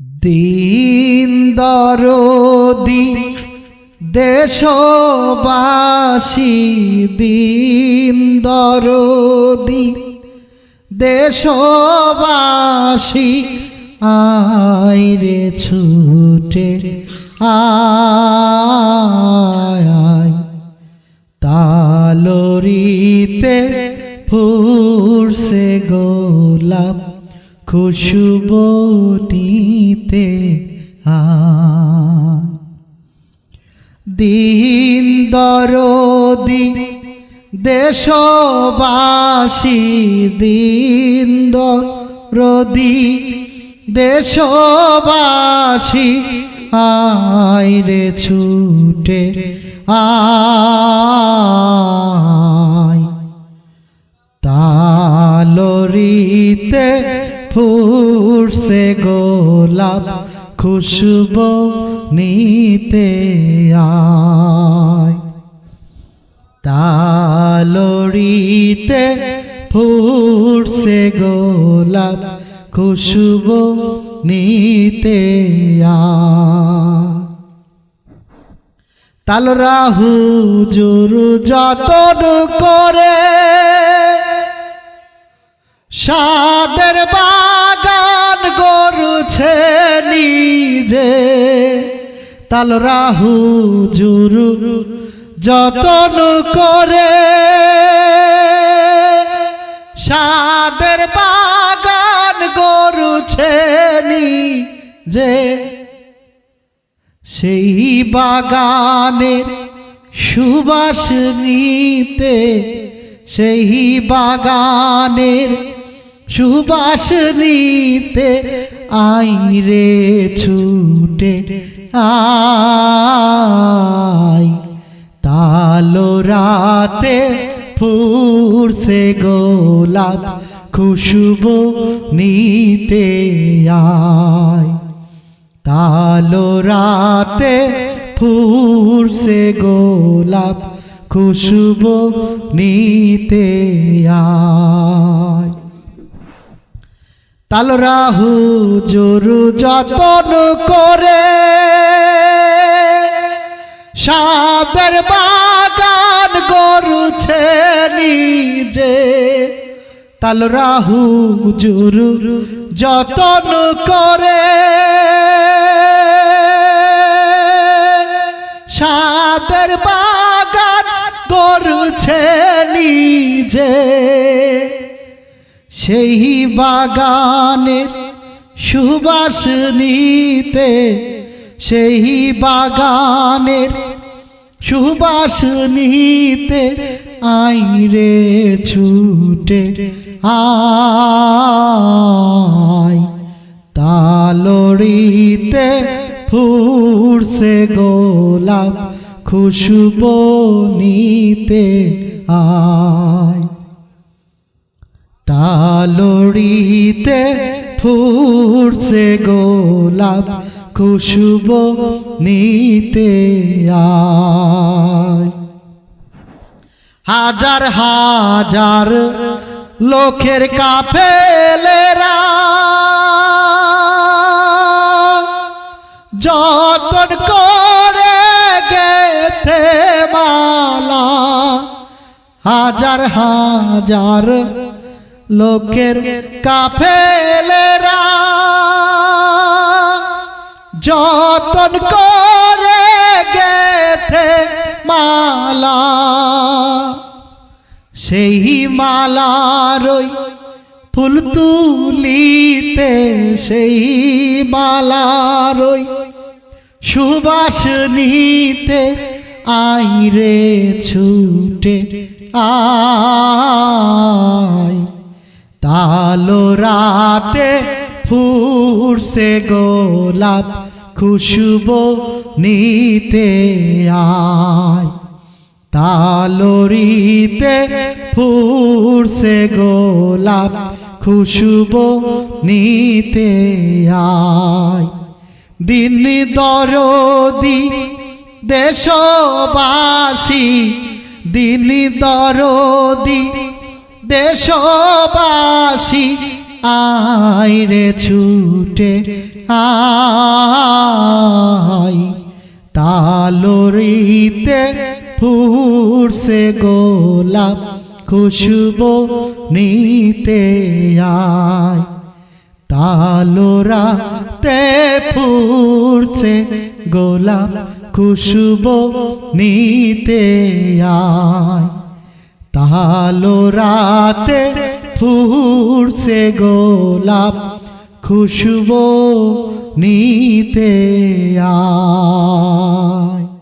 দিন দরদি দেশবাসী দিন দরদি দেশবাসী আইরে ছুটে আয় আয়। তালরিতে খুশবু নিতে আয়। দিন দরদি দেশবাসী দিন দরদি দেশবাসী আইরে ছুটে আয়। ফুরসে গোলাপ খুশবু নিতে আয়। তালরিতে ফুরসে গোলাপ খুশবু নিতে তাল রাহু জুরু যতন করে সাদের তাল রাহু জুরু যতন করে। সাদের বাগান গরুছে যে, সেই বাগানের সুবাস নিতে, সেই বাগানের সুবাস নিতে আইরে ছুটে আই, তালো রাতে ফুরসে গোলাপ, খুশবু নিতে আয় তালো রাতে ফুরসে গোলাপ, খুশবু নিতে আয় তাল রাহু জোরু যতন করে। সাদের বাগান গরুছে নিজে। তাল রাহু জুরু যতন করে। সাদের বাগান সেই বাগানের সুবাস নিতে, সেই বাগানের সুবাস নিতে আইরে ছুটে আয়। তালড়িতে ফুরসে গোলাপ খুশবু নিতে আয়। তালড়িতে ফুরসে গোলাপ, খুশবু নিতে হাজার হাজার লোকের কাফেলেরা, যতন করে গেতে মালা, হাজার হাজার লোকের কাফেলেরা যতন করে গেথে মালা, সেই মালারই ফুল তুলিতে, সেই মালারই সুবাস নিতে আইরে ছুটে আয়। তালো রাতে ফুরসে গোলাপ খুশবু নিতে আয়। তালরিতে ফুরসে গোলাপ খুশবু নিতে আয়। দিন দরদি দেশবাসী, দিন দরদি দেশবাসী আইরে ছুটে, আয়। তালরিতে ফুরছে গোলাপ, খুশবো নিতে আয়। তালোরাতে ফুরছে গোলাপ, খুশবো নিতে আয়। তালোরাতে ফুরছে গোলাপ খুশবো নিতে আয়।